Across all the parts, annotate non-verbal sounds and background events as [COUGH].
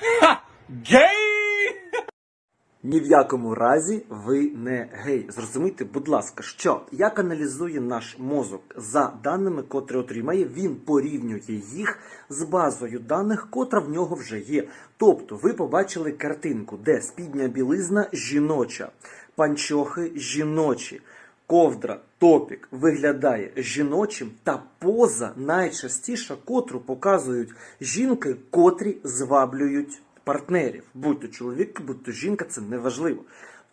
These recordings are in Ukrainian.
Ха! Гей! Ні в якому разі ви не гей. Зрозумійте, будь ласка, що як аналізує наш мозок за даними, котрі отримає, він порівнює їх з базою даних, котра в нього вже є. Тобто, ви побачили картинку, де спідня білизна жіноча, панчохи жіночі. Ковдра, топік виглядає жіночим, та поза найчастіша, котру показують жінки, котрі зваблюють партнерів. Будь то чоловік, будь то жінка, це неважливо.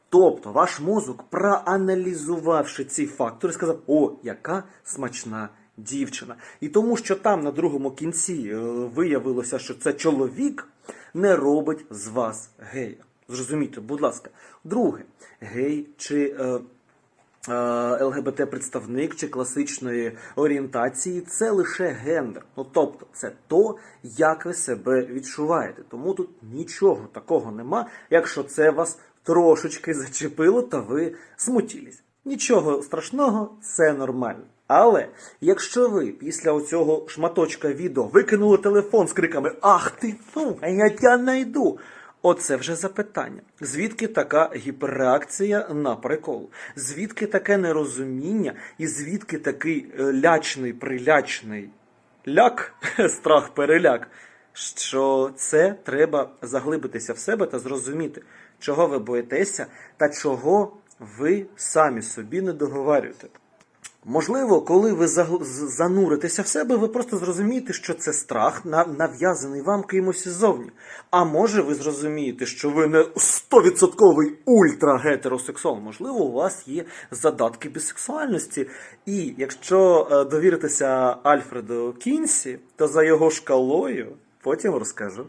Тобто ваш мозок, проаналізувавши ці фактори, сказав: о, яка смачна дівчина. І тому, що там на другому кінці е, виявилося, що це чоловік, не робить з вас гея. Зрозумійте, будь ласка. Друге, гей чи. Е, ЛГБТ-представник чи класичної орієнтації це лише гендер. Ну тобто, це то, як ви себе відчуваєте. Тому тут нічого такого нема, якщо це вас трошечки зачепило, та ви смутілись. Нічого страшного, це нормально. Але якщо ви після оцього шматочка відео викинули телефон з криками Ах ти, ну, я тя найду. Оце вже запитання. Звідки така гіперреакція на прикол? Звідки таке нерозуміння і звідки такий е, лячний, прилячний ляк, [LAUGHS] страх переляк, що це треба заглибитися в себе та зрозуміти, чого ви боїтеся та чого ви самі собі не договарюєте. Можливо, коли ви зануритеся в себе, ви просто зрозумієте, що це страх на- нав'язаний вам кимось іззовні. А може, ви зрозумієте, що ви не 100% ультра-гетеросексуал. Можливо, у вас є задатки бісексуальності. І якщо е, довіритися Альфреду Кінсі, то за його шкалою потім розкажу.